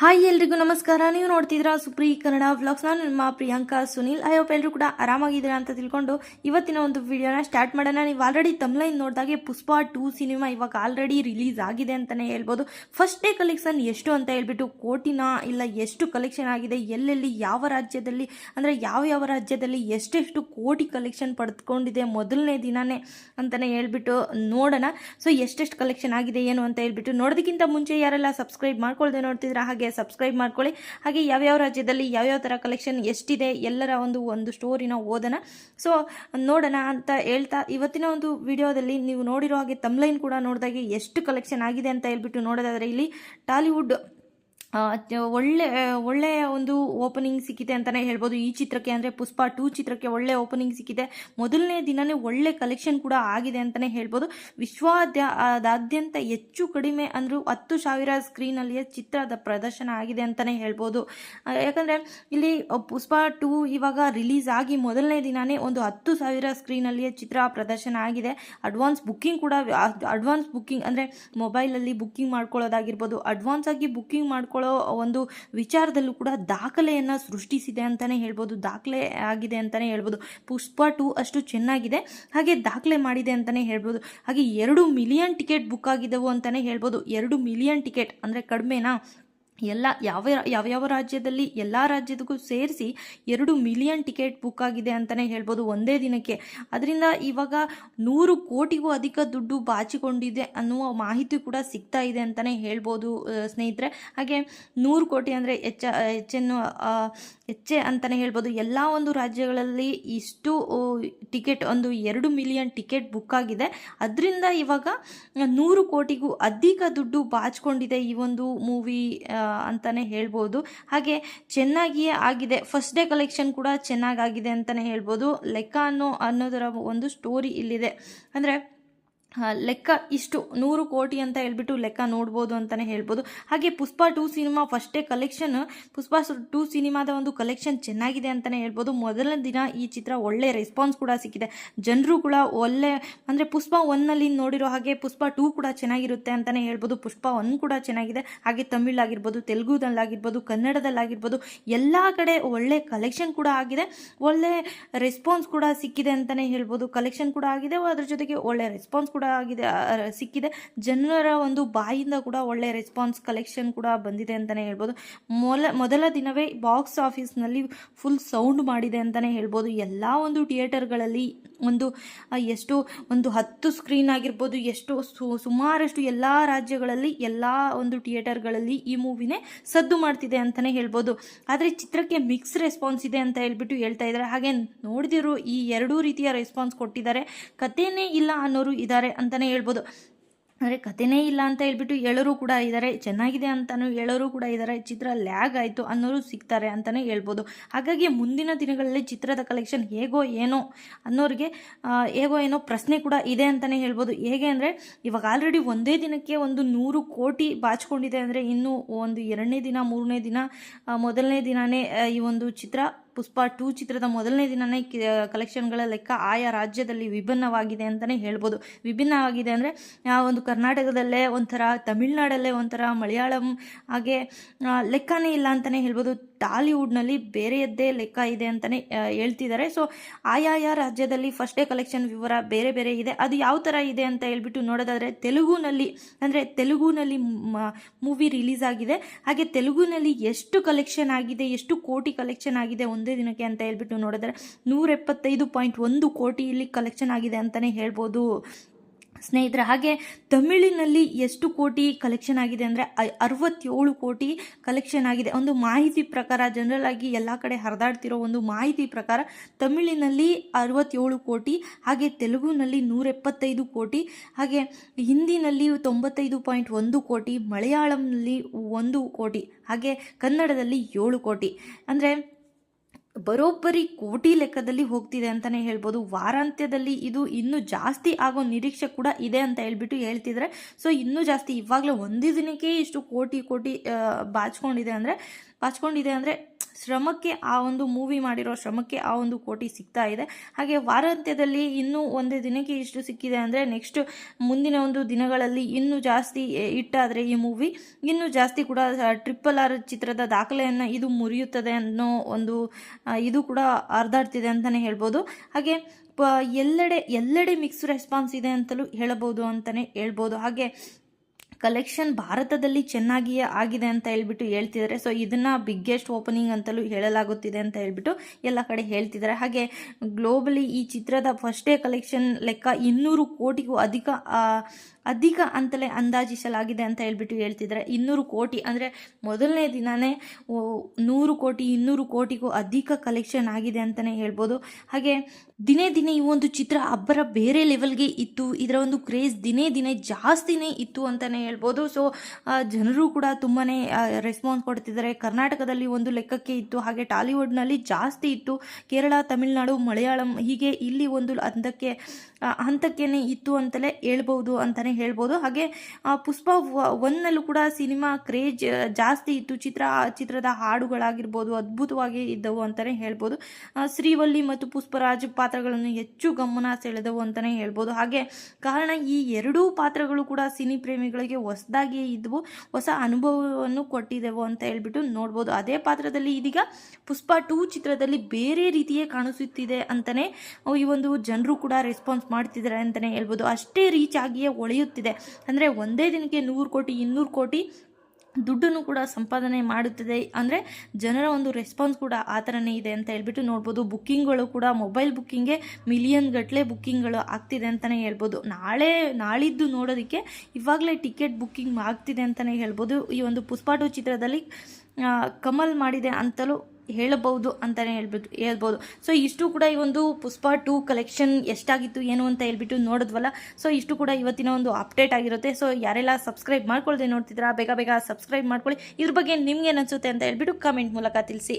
Hi ಎಲ್ರಿಗೂ ನಮಸ್ಕಾರ. ನೀವು ನೋಡ್ತಿದ್ದೀರಾ ಸುಪ್ರಿ ಕನ್ನಡ ವ್ಲಾಗ್ಸ್. ನಾನು ನಿಮ್ಮ ಪ್ರಿಯಾಂಕಾ ಸುನಿಲ್. ಐ ಹೋಪ್ ಎಲ್ಲರೂ ಕೂಡ ಆರಾಮಾಗಿದ್ದೀರಾ ಅಂತ ತಿಳ್ಕೊಂಡು ಇವತ್ತಿನ ಒಂದು ವಿಡಿಯೋನ ಸ್ಟಾರ್ಟ್ ಮಾಡೋಣ. ನೀವು ಆಲ್ರೆಡಿ ತಮ್ಲೈನ್ ನೋಡಿದಾಗೆ ಪುಷ್ಪ ಟೂ ಸಿನಿಮಾ ಇವಾಗ ಆಲ್ರೆಡಿ ರಿಲೀಸ್ ಆಗಿದೆ ಅಂತಲೇ ಹೇಳ್ಬೋದು. ಫಸ್ಟ್ ಡೇ ಕಲೆಕ್ಷನ್ ಎಷ್ಟು ಅಂತ ಹೇಳ್ಬಿಟ್ಟು ಕೋಟಿನ ಇಲ್ಲ ಎಷ್ಟು ಕಲೆಕ್ಷನ್ ಆಗಿದೆ, ಎಲ್ಲೆಲ್ಲಿ, ಯಾವ ರಾಜ್ಯದಲ್ಲಿ, ಅಂದರೆ ಯಾವ ಯಾವ ರಾಜ್ಯದಲ್ಲಿ ಎಷ್ಟೆಷ್ಟು ಕೋಟಿ ಕಲೆಕ್ಷನ್ ಪಡೆದುಕೊಂಡಿದೆ ಮೊದಲನೇ ದಿನನೇ ಅಂತಲೇ ಹೇಳ್ಬಿಟ್ಟು ನೋಡೋಣ. ಸೊ ಎಷ್ಟೆಷ್ಟು ಕಲೆಕ್ಷನ್ ಆಗಿದೆ, ಏನು ಅಂತ ಹೇಳ್ಬಿಟ್ಟು ನೋಡೋದಕ್ಕಿಂತ ಮುಂಚೆ ಯಾರೆಲ್ಲ ಸಬ್ಸ್ಕ್ರೈಬ್ ಮಾಡ್ಕೊಳ್ದೆ ನೋಡ್ತಿದ್ರೆ ಹಾಗೆ ಸಬ್ಸ್ಕ್ರೈಬ್ ಮಾಡ್ಕೊಳ್ಳಿ. ಹಾಗೆ ಯಾವ್ಯಾವ ರಾಜ್ಯದಲ್ಲಿ ಯಾವ್ಯಾವ ಥರ ಕಲೆಕ್ಷನ್ ಎಷ್ಟಿದೆ ಎಲ್ಲರ ಒಂದು ಒಂದು ಸ್ಟೋರಿನ ಓದೋಣ. ಸೊ ನೋಡೋಣ ಅಂತ ಹೇಳ್ತಾ ಇವತ್ತಿನ ಒಂದು ವಿಡಿಯೋದಲ್ಲಿ ನೀವು ನೋಡಿರೋ ಹಾಗೆ ತಮ್ಲೈನ್ ಕೂಡ ನೋಡಿದಾಗೆ ಎಷ್ಟು ಕಲೆಕ್ಷನ್ ಆಗಿದೆ ಅಂತ ಹೇಳ್ಬಿಟ್ಟು ನೋಡೋದಾದರೆ ಇಲ್ಲಿ ಟಾಲಿವುಡ್ ಒಳ್ಳೆ ಒಳ್ಳೆಯ ಒಂದು ಓಪನಿಂಗ್ ಸಿಕ್ಕಿದೆ ಅಂತಲೇ ಹೇಳ್ಬೋದು. ಈ ಚಿತ್ರಕ್ಕೆ ಅಂದರೆ ಪುಷ್ಪ ಟೂ ಚಿತ್ರಕ್ಕೆ ಒಳ್ಳೆ ಓಪನಿಂಗ್ ಸಿಕ್ಕಿದೆ. ಮೊದಲನೇ ದಿನವೇ ಒಳ್ಳೆ ಕಲೆಕ್ಷನ್ ಕೂಡ ಆಗಿದೆ ಅಂತಲೇ ಹೇಳ್ಬೋದು. ವಿಶ್ವಾದ್ಯಂತ ಹೆಚ್ಚು ಕಡಿಮೆ ಅಂದರೂ ಹತ್ತು ಸಾವಿರ ಸ್ಕ್ರೀನಲ್ಲಿಯೇ ಚಿತ್ರದ ಪ್ರದರ್ಶನ ಆಗಿದೆ ಅಂತಲೇ ಹೇಳ್ಬೋದು. ಯಾಕಂದರೆ ಇಲ್ಲಿ ಪುಷ್ಪ ಟೂ ಇವಾಗ ರಿಲೀಸ್ ಆಗಿ ಮೊದಲನೇ ದಿನವೇ ಒಂದು ಹತ್ತು ಸಾವಿರ ಸ್ಕ್ರೀನಲ್ಲಿಯೇ ಚಿತ್ರ ಪ್ರದರ್ಶನ ಆಗಿದೆ. ಅಡ್ವಾನ್ಸ್ ಬುಕ್ಕಿಂಗ್ ಕೂಡ ಅಡ್ವಾನ್ಸ್ ಬುಕ್ಕಿಂಗ್ ಅಂದರೆ ಮೊಬೈಲಲ್ಲಿ ಬುಕ್ಕಿಂಗ್ ಮಾಡ್ಕೊಳ್ಳೋದಾಗಿರ್ಬೋದು. ಅಡ್ವಾನ್ಸ್ ಆಗಿ ಬುಕ್ಕಿಂಗ್ ಮಾಡ್ಕೊಳ್ಳೋ ಒಂದು ವಿಚಾರದಲ್ಲೂ ಕೂಡ ದಾಖಲೆಯನ್ನು ಸೃಷ್ಟಿಸಿದೆ ಅಂತಲೇ ಹೇಳ್ಬೋದು, ದಾಖಲೆ ಆಗಿದೆ ಅಂತಲೇ ಹೇಳ್ಬೋದು, ಪುಷ್ಪ ಟೂ ಅಷ್ಟು ಚೆನ್ನಾಗಿದೆ, ಹಾಗೆ ದಾಖಲೆ ಮಾಡಿದೆ ಅಂತಲೇ ಹೇಳ್ಬೋದು, ಹಾಗೆ ಎರಡು ಮಿಲಿಯನ್ ಟಿಕೆಟ್ ಬುಕ್ ಆಗಿದ್ದವು ಅಂತಲೇ ಹೇಳ್ಬೋದು, ಎರಡು ಮಿಲಿಯನ್ ಟಿಕೆಟ್ ಅಂದರೆ ಕಡಿಮೆನಾ? ಎಲ್ಲ ಯಾವ ಯಾವ್ಯಾವ ರಾಜ್ಯದಲ್ಲಿ ಎಲ್ಲ ರಾಜ್ಯದಕ್ಕೂ ಸೇರಿಸಿ ಎರಡು ಮಿಲಿಯನ್ ಟಿಕೆಟ್ ಬುಕ್ ಆಗಿದೆ ಅಂತಲೇ ಹೇಳ್ಬೋದು ಒಂದೇ ದಿನಕ್ಕೆ. ಅದರಿಂದ ಇವಾಗ ನೂರು ಕೋಟಿಗೂ ಅಧಿಕ ದುಡ್ಡು ಬಾಚಿಕೊಂಡಿದೆ ಅನ್ನುವ ಮಾಹಿತಿ ಕೂಡ ಸಿಗ್ತಾ ಇದೆ ಅಂತಲೇ ಹೇಳ್ಬೋದು ಸ್ನೇಹಿತರೆ. ಹಾಗೆ ನೂರು ಕೋಟಿ ಅಂದರೆ ಹೆಚ್ಚ ಹೆಚ್ಚನ್ನು ಹೆಚ್ಚೆ ಅಂತಲೇ ಹೇಳ್ಬೋದು. ಎಲ್ಲ ಒಂದು ರಾಜ್ಯಗಳಲ್ಲಿ ಇಷ್ಟು ಟಿಕೆಟ್, ಒಂದು ಎರಡು ಮಿಲಿಯನ್ ಟಿಕೆಟ್ ಬುಕ್ ಆಗಿದೆ. ಅದರಿಂದ ಇವಾಗ ನೂರು ಕೋಟಿಗೂ ಅಧಿಕ ದುಡ್ಡು ಬಾಚಿಕೊಂಡಿದೆ ಈ ಒಂದು ಮೂವಿ ಅಂತಲೇ ಹೇಳ್ಬೋದು. ಹಾಗೆ ಚೆನ್ನಾಗಿಯೇ ಆಗಿದೆ. ಫಸ್ಟ್ ಡೇ ಕಲೆಕ್ಷನ್ ಕೂಡ ಚೆನ್ನಾಗಾಗಿದೆ ಅಂತಲೇ ಹೇಳ್ಬೋದು. ಲೆಕ್ಕ ಅನ್ನೋ, ಅನ್ನೋದರ ಒಂದು ಸ್ಟೋರಿ ಇಲ್ಲಿದೆ. ಅಂದರೆ ಲೆಕ್ಕ ಇಷ್ಟು ನೂರು ಕೋಟಿ ಅಂತ ಹೇಳ್ಬಿಟ್ಟು ಲೆಕ್ಕ ನೋಡ್ಬೋದು ಅಂತಲೇ ಹೇಳ್ಬೋದು. ಹಾಗೆ ಪುಷ್ಪ ಟೂ ಸಿನಿಮಾ ಫಸ್ಟೇ ಕಲೆಕ್ಷನ್ ಪುಷ್ಪ ಟೂ ಸಿನಿಮಾದ ಒಂದು ಕಲೆಕ್ಷನ್ ಚೆನ್ನಾಗಿದೆ ಅಂತಲೇ ಹೇಳ್ಬೋದು. ಮೊದಲನೇ ದಿನ ಈ ಚಿತ್ರ ಒಳ್ಳೆ ರೆಸ್ಪಾನ್ಸ್ ಕೂಡ ಸಿಕ್ಕಿದೆ. ಜನರು ಕೂಡ ಒಳ್ಳೆ, ಅಂದರೆ ಪುಷ್ಪ ಒನ್ನಲ್ಲಿ ನೋಡಿರೋ ಹಾಗೆ ಪುಷ್ಪ ಟೂ ಕೂಡ ಚೆನ್ನಾಗಿರುತ್ತೆ ಅಂತಲೇ ಹೇಳ್ಬೋದು. ಪುಷ್ಪ ಒನ್ ಕೂಡ ಚೆನ್ನಾಗಿದೆ. ಹಾಗೆ ತಮಿಳ್ ಆಗಿರ್ಬೋದು ತೆಲುಗುದಲ್ಲಾಗಿರ್ಬೋದು ಕನ್ನಡದಲ್ಲಾಗಿರ್ಬೋದು ಎಲ್ಲ ಕಡೆ ಒಳ್ಳೆ ಕಲೆಕ್ಷನ್ ಕೂಡ ಆಗಿದೆ. ಒಳ್ಳೆ ರೆಸ್ಪಾನ್ಸ್ ಕೂಡ ಸಿಕ್ಕಿದೆ ಅಂತಲೇ ಹೇಳ್ಬೋದು. ಕಲೆಕ್ಷನ್ ಕೂಡ ಆಗಿದೆ. ಅದ್ರ ಜೊತೆಗೆ ಒಳ್ಳೆ ರೆಸ್ಪಾನ್ಸ್ ಕೂಡ ಆಗಿದೆ ಸಿಕ್ಕಿದೆ. ಜನರ ಒಂದು ಬಾಯಿಂದ ಕೂಡ ಒಳ್ಳೆ ರೆಸ್ಪಾನ್ಸ್ ಕಲೆಕ್ಷನ್ ಕೂಡ ಬಂದಿದೆ ಅಂತಲೇ ಹೇಳ್ಬೋದು. ಮೊಲ, ಮೊದಲ ದಿನವೇ ಬಾಕ್ಸ್ ಆಫೀಸ್ನಲ್ಲಿ ಫುಲ್ ಸೌಂಡ್ ಮಾಡಿದೆ ಅಂತಲೇ ಹೇಳ್ಬೋದು. ಎಲ್ಲ ಒಂದು ಥಿಯೇಟರ್ಗಳಲ್ಲಿ ಒಂದು ಎಷ್ಟು ಒಂದು ಹತ್ತು ಸ್ಕ್ರೀನ್ ಆಗಿರ್ಬೋದು, ಎಷ್ಟು ಸುಮಾರಷ್ಟು ಎಲ್ಲ ರಾಜ್ಯಗಳಲ್ಲಿ, ಎಲ್ಲ ಒಂದು ಥಿಯೇಟರ್ಗಳಲ್ಲಿ ಈ ಮೂವಿನೇ ಸದ್ದು ಮಾಡ್ತಿದೆ ಅಂತಲೇ ಹೇಳ್ಬೋದು. ಆದರೆ ಚಿತ್ರಕ್ಕೆ ಮಿಕ್ಸ್ ರೆಸ್ಪಾನ್ಸ್ ಇದೆ ಅಂತ ಹೇಳ್ಬಿಟ್ಟು ಹೇಳ್ತಾ ಇದ್ದಾರೆ. ಹಾಗೆ ನೋಡಿದಿರೋ ಈ ಎರಡೂ ರೀತಿಯ ರೆಸ್ಪಾನ್ಸ್ ಕೊಟ್ಟಿದ್ದಾರೆ. ಕಥೆನೇ ಇಲ್ಲ ಅನ್ನೋರು ಇದ್ದಾರೆ ಅಂತಲೇ ಹೇಳ್ಬೋದು. ಅಂದರೆ ಕಥೆನೇ ಇಲ್ಲ ಅಂತ ಹೇಳ್ಬಿಟ್ಟು ಹೇಳೋರು ಕೂಡ ಇದ್ದಾರೆ ಚೆನ್ನಾಗಿದೆ ಅಂತಲೂ ಹೇಳೋರು ಕೂಡ ಇದ್ದಾರೆ ಚಿತ್ರ ಲ್ಯಾಗ್ ಆಯಿತು ಅನ್ನೋರು ಸಿಗ್ತಾರೆ ಅಂತಲೇ ಹೇಳ್ಬೋದು. ಹಾಗಾಗಿ ಮುಂದಿನ ದಿನಗಳಲ್ಲಿ ಚಿತ್ರದ ಕಲೆಕ್ಷನ್ ಹೇಗೋ ಏನೋ ಅನ್ನೋರಿಗೆ ಹೇಗೋ ಏನೋ ಪ್ರಶ್ನೆ ಕೂಡ ಇದೆ ಅಂತಲೇ ಹೇಳ್ಬೋದು. ಹೇಗೆ ಅಂದರೆ, ಇವಾಗ ಆಲ್ರೆಡಿ ಒಂದೇ ದಿನಕ್ಕೆ ಒಂದು ನೂರು ಕೋಟಿ ಬಾಚಿಕೊಂಡಿದೆ ಅಂದರೆ ಇನ್ನು ಒಂದು ಎರಡನೇ ದಿನ, ಮೂರನೇ ದಿನ ಮೊದಲನೇ ದಿನವೇ ಈ ಒಂದು ಚಿತ್ರ ಪುಷ್ಪ ಟೂ ಚಿತ್ರದ ಮೊದಲನೇ ದಿನನೇ ಕಲೆಕ್ಷನ್ಗಳ ಲೆಕ್ಕ ಆಯಾ ರಾಜ್ಯದಲ್ಲಿ ವಿಭಿನ್ನವಾಗಿದೆ ಅಂತಲೇ ಹೇಳ್ಬೋದು. ವಿಭಿನ್ನವಾಗಿದೆ ಅಂದರೆ ಒಂದು ಕರ್ನಾಟಕದಲ್ಲೇ ಒಂಥರ, ತಮಿಳ್ನಾಡಲ್ಲೇ ಒಂಥರ, ಮಲಯಾಳಂ ಹಾಗೆ ಲೆಕ್ಕನೇ ಇಲ್ಲ ಅಂತಲೇ ಹೇಳ್ಬೋದು. ಟಾಲಿವುಡ್ನಲ್ಲಿ ಬೇರೆಯದ್ದೇ ಲೆಕ್ಕ ಇದೆ ಅಂತಲೇ ಹೇಳ್ತಿದ್ದಾರೆ. ಸೊ ಆಯಾಯ ರಾಜ್ಯದಲ್ಲಿ ಫಸ್ಟ್ ಡೇ ಕಲೆಕ್ಷನ್ ವಿವರ ಬೇರೆ ಬೇರೆ ಇದೆ. ಅದು ಯಾವ ಥರ ಇದೆ ಅಂತ ಹೇಳ್ಬಿಟ್ಟು ನೋಡೋದಾದರೆ, ತೆಲುಗುನಲ್ಲಿ, ಅಂದರೆ ತೆಲುಗುನಲ್ಲಿ ಮೂವಿ ರಿಲೀಸ್ ಆಗಿದೆ. ಹಾಗೆ ತೆಲುಗುನಲ್ಲಿ ಎಷ್ಟು ಕಲೆಕ್ಷನ್ ಆಗಿದೆ, ಎಷ್ಟು ಕೋಟಿ ಕಲೆಕ್ಷನ್ ಆಗಿದೆ ಒಂದೇ ದಿನಕ್ಕೆ ಅಂತ ಹೇಳ್ಬಿಟ್ಟು ನೋಡಿದ್ರೆ ನೂರ ಎಪ್ಪತ್ತೈದು ಪಾಯಿಂಟ್ ಒಂದು ಕೋಟಿ ಇಲ್ಲಿ ಕಲೆಕ್ಷನ್ ಆಗಿದೆ ಅಂತಲೇ ಹೇಳ್ಬೋದು. ಸ್ನೇಹಿತರೆ, ಹಾಗೆ ತಮಿಳಿನಲ್ಲಿ ಎಷ್ಟು ಕೋಟಿ ಕಲೆಕ್ಷನ್ ಆಗಿದೆ ಅಂದರೆ ಅರವತ್ತೇಳು ಕೋಟಿ ಕಲೆಕ್ಷನ್ ಆಗಿದೆ. ಒಂದು ಮಾಹಿತಿ ಪ್ರಕಾರ ಜನರಲ್ ಆಗಿ ಎಲ್ಲ ಕಡೆ ಹರಿದಾಡ್ತಿರೋ ಒಂದು ಮಾಹಿತಿ ಪ್ರಕಾರ ತಮಿಳಿನಲ್ಲಿ ಅರವತ್ತೇಳು ಕೋಟಿ, ಹಾಗೆ ತೆಲುಗುನಲ್ಲಿ ನೂರ ಎಪ್ಪತ್ತೈದು ಕೋಟಿ, ಹಾಗೆ ಹಿಂದಿನಲ್ಲಿ ತೊಂಬತ್ತೈದು ಪಾಯಿಂಟ್ ಒಂದು ಕೋಟಿ, ಮಲಯಾಳಂನಲ್ಲಿ ಒಂದು ಕೋಟಿ, ಹಾಗೆ ಕನ್ನಡದಲ್ಲಿ ಏಳು ಕೋಟಿ. ಅಂದರೆ ಬರೋಬ್ಬರಿ ಕೋಟಿ ಲೆಕ್ಕದಲ್ಲಿ ಹೋಗ್ತಿದೆ ಅಂತಲೇ ಹೇಳ್ಬೋದು. ವಾರಾಂತ್ಯದಲ್ಲಿ ಇದು ಇನ್ನೂ ಜಾಸ್ತಿ ಆಗೋ ನಿರೀಕ್ಷೆ ಕೂಡ ಇದೆ ಅಂತ ಹೇಳ್ಬಿಟ್ಟು ಹೇಳ್ತಿದ್ರೆ. ಸೊ ಇನ್ನೂ ಜಾಸ್ತಿ ಇವಾಗಲೇ ಒಂದೇ ದಿನಕ್ಕೆ ಇಷ್ಟು ಕೋಟಿ ಕೋಟಿ ಬಾಚ್ಕೊಂಡಿದೆ ಅಂದರೆ ಬಾಚ್ಕೊಂಡಿದೆ ಅಂದರೆ ಶ್ರಮಕ್ಕೆ ಆ ಒಂದು ಮೂವಿ ಮಾಡಿರೋ ಶ್ರಮಕ್ಕೆ ಆ ಒಂದು ಕೋಟಿ ಸಿಗ್ತಾ ಇದೆ. ಹಾಗೆ ವಾರಾಂತ್ಯದಲ್ಲಿ ಇನ್ನೂ ಒಂದು ದಿನಕ್ಕೆ ಇಷ್ಟು ಸಿಕ್ಕಿದೆ ಅಂದರೆ ನೆಕ್ಸ್ಟ್ ಮುಂದಿನ ಒಂದು ದಿನಗಳಲ್ಲಿ ಇನ್ನೂ ಜಾಸ್ತಿ ಇಟ್ಟಾದರೆ ಈ ಮೂವಿ ಇನ್ನೂ ಜಾಸ್ತಿ ಕೂಡ ಟ್ರಿಪಲ್ ಆರ್ ಚಿತ್ರದ ದಾಖಲೆಯನ್ನು ಇದು ಮುರಿಯುತ್ತದೆ ಅನ್ನೋ ಒಂದು ಇದು ಕೂಡ ಅರ್ಧಾಡ್ತಿದೆ ಅಂತಲೇ ಹೇಳ್ಬೋದು. ಹಾಗೆ ಎಲ್ಲೆಡೆ ಎಲ್ಲೆಡೆ ಮಿಕ್ಸ್ ರೆಸ್ಪಾನ್ಸ್ ಇದೆ ಅಂತಲೂ ಹೇಳಬಹುದು ಅಂತಲೇ ಹೇಳ್ಬೋದು. ಹಾಗೆ ಕಲೆಕ್ಷನ್ ಭಾರತದಲ್ಲಿ ಚೆನ್ನಾಗಿಯೇ ಆಗಿದೆ ಅಂತ ಹೇಳ್ಬಿಟ್ಟು ಹೇಳ್ತಿದ್ದಾರೆ. ಸೊ ಇದನ್ನು ಬಿಗ್ಗೆಸ್ಟ್ ಓಪನಿಂಗ್ ಅಂತಲೂ ಹೇಳಲಾಗುತ್ತಿದೆ ಅಂತ ಹೇಳ್ಬಿಟ್ಟು ಎಲ್ಲ ಕಡೆ ಹೇಳ್ತಿದ್ದಾರೆ. ಹಾಗೆ ಗ್ಲೋಬಲಿ ಈ ಚಿತ್ರದ ಫಸ್ಟ್ ಡೇ ಕಲೆಕ್ಷನ್ ಲೆಕ್ಕ ಇನ್ನೂರು ಕೋಟಿಗೂ ಅಧಿಕ ಅಧಿಕ ಅಂತಲೇ ಅಂದಾಜಿಸಲಾಗಿದೆ ಅಂತ ಹೇಳ್ಬಿಟ್ಟು ಹೇಳ್ತಿದ್ದಾರೆ. ಇನ್ನೂರು ಕೋಟಿ ಅಂದರೆ ಮೊದಲನೇ ದಿನವೇ ನೂರು ಕೋಟಿ, ಇನ್ನೂರು ಕೋಟಿಗೂ ಅಧಿಕ ಕಲೆಕ್ಷನ್ ಆಗಿದೆ ಅಂತಲೇ ಹೇಳ್ಬೋದು. ಹಾಗೆ ದಿನೇ ದಿನೇ ಈ ಒಂದು ಚಿತ್ರ ಅಬ್ಬರ ಬೇರೆ ಲೆವೆಲ್ಗೆ ಇತ್ತು. ಇದರ ಒಂದು ಕ್ರೇಜ್ ದಿನೇ ದಿನೇ ಜಾಸ್ತಿನೇ ಇತ್ತು ಅಂತಲೇ ಹೇಳ್ಬೋದು. ಸೊ ಜನರು ಕೂಡ ತುಂಬಾ ರೆಸ್ಪಾನ್ಸ್ ಕೊಡ್ತಿದ್ದಾರೆ. ಕರ್ನಾಟಕದಲ್ಲಿ ಒಂದು ಲೆಕ್ಕಕ್ಕೆ ಇತ್ತು. ಹಾಗೆ ಟಾಲಿವುಡ್ನಲ್ಲಿ ಜಾಸ್ತಿ ಇತ್ತು. ಕೇರಳ, ತಮಿಳುನಾಡು, ಮಲಯಾಳಂ ಹೀಗೆ ಇಲ್ಲಿ ಒಂದು ಹಂತಕ್ಕೆ ಹಂತಕ್ಕೇನೆ ಇತ್ತು ಅಂತಲೇ ಹೇಳ್ಬೋದು ಅಂತಲೇ ಹೇಳ್ಬೋದು. ಹಾಗೆ ಪುಷ್ಪ ಒನ್ನಲ್ಲೂ ಕೂಡ ಸಿನಿಮಾ ಕ್ರೇಜ್ ಜಾಸ್ತಿ ಇತ್ತು. ಚಿತ್ರ ಚಿತ್ರದ ಹಾಡುಗಳಾಗಿರ್ಬೋದು, ಅದ್ಭುತವಾಗಿ ಇದ್ದವು ಅಂತಲೇ ಹೇಳ್ಬೋದು. ಶ್ರೀವಲ್ಲಿ ಮತ್ತು ಪುಷ್ಪರಾಜ್ ಪಾತ್ರಗಳನ್ನು ಹೆಚ್ಚು ಗಮನ ಸೆಳೆದವು ಅಂತಲೇ ಹೇಳ್ಬೋದು. ಹಾಗೆ, ಕಾರಣ ಈ ಎರಡೂ ಪಾತ್ರಗಳು ಕೂಡ ಸಿನಿ ಪ್ರೇಮಿಗಳಿಗೆ ಹೊಸದಾಗಿ ಇದ್ದವು ಹೊಸ ಅನುಭವವನ್ನು ಕೊಟ್ಟಿದ್ದೆವು ಅಂತ ಹೇಳ್ಬಿಟ್ಟು ನೋಡ್ಬೋದು. ಅದೇ ಪಾತ್ರದಲ್ಲಿ ಇದೀಗ ಪುಷ್ಪ ಟೂ ಚಿತ್ರದಲ್ಲಿ ಬೇರೆ ರೀತಿಯೇ ಕಾಣಿಸುತ್ತಿದೆ ಅಂತಲೇ ಈ ಒಂದು ಜನರು ಕೂಡ ರೆಸ್ಪಾನ್ಸ್ ಮಾಡ್ತಿದ್ದಾರೆ ಅಂತಲೇ ಹೇಳ್ಬೋದು. ಅಷ್ಟೇ ರೀಚ್ ಆಗಿಯೇ ಹೊಳೆಯುತ್ತಿದೆ ಅಂದರೆ ಒಂದೇ ದಿನಕ್ಕೆ ನೂರು ಕೋಟಿ, ಇನ್ನೂರು ಕೋಟಿ ದುಡ್ಡನ್ನು ಕೂಡ ಸಂಪಾದನೆ ಮಾಡುತ್ತಿದೆ. ಅಂದರೆ ಜನರ ಒಂದು ರೆಸ್ಪಾನ್ಸ್ ಕೂಡ ಆ ಥರನೇ ಇದೆ ಅಂತ ಹೇಳ್ಬಿಟ್ಟು ನೋಡ್ಬೋದು. ಬುಕ್ಕಿಂಗ್ಗಳು ಕೂಡ ಮೊಬೈಲ್ ಬುಕ್ಕಿಂಗ್ಗೆ ಮಿಲಿಯನ್ ಗಟ್ಟಲೆ ಬುಕ್ಕಿಂಗ್ಗಳು ಆಗ್ತಿದೆ ಅಂತಲೇ ಹೇಳ್ಬೋದು. ನಾಳೆ, ನಾಳಿದ್ದು ನೋಡೋದಕ್ಕೆ ಇವಾಗಲೇ ಟಿಕೆಟ್ ಬುಕ್ಕಿಂಗ್ ಆಗ್ತಿದೆ ಅಂತಲೇ ಹೇಳ್ಬೋದು. ಈ ಒಂದು ಪುಷ್ಪಾಟು ಚಿತ್ರದಲ್ಲಿ ಕಮಲ್ ಮಾಡಿದೆ ಅಂತಲೂ ಹೇಳಬಹುದು ಅಂತಲೇ ಹೇಳ್ಬಿಟ್ಟು ಹೇಳ್ಬೋದು. ಸೊ ಇಷ್ಟು ಕೂಡ ಈ ಒಂದು ಪುಷ್ಪ ಟೂ ಕಲೆಕ್ಷನ್ ಎಷ್ಟಾಗಿತ್ತು, ಏನು ಅಂತ ಹೇಳ್ಬಿಟ್ಟು ನೋಡಿದ್ವಲ್ಲ. ಸೊ ಇಷ್ಟು ಕೂಡ ಇವತ್ತಿನ ಒಂದು ಅಪ್ಡೇಟ್ ಆಗಿರುತ್ತೆ. ಸೊ ಯಾರೆಲ್ಲ ಸಬ್ಸ್ಕ್ರೈಬ್ ಮಾಡ್ಕೊಳ್ಳದೆ ನೋಡ್ತಿದ್ರಾ ಬೇಗ ಬೇಗ ಸಬ್ಸ್ಕ್ರೈಬ್ ಮಾಡ್ಕೊಳ್ಳಿ. ಇದ್ರ ಬಗ್ಗೆ ನಿಮ್ಗೆ ಅನಿಸುತ್ತೆ ಅಂತ ಹೇಳ್ಬಿಟ್ಟು ಕಮೆಂಟ್ ಮೂಲಕ ತಿಳಿಸಿ.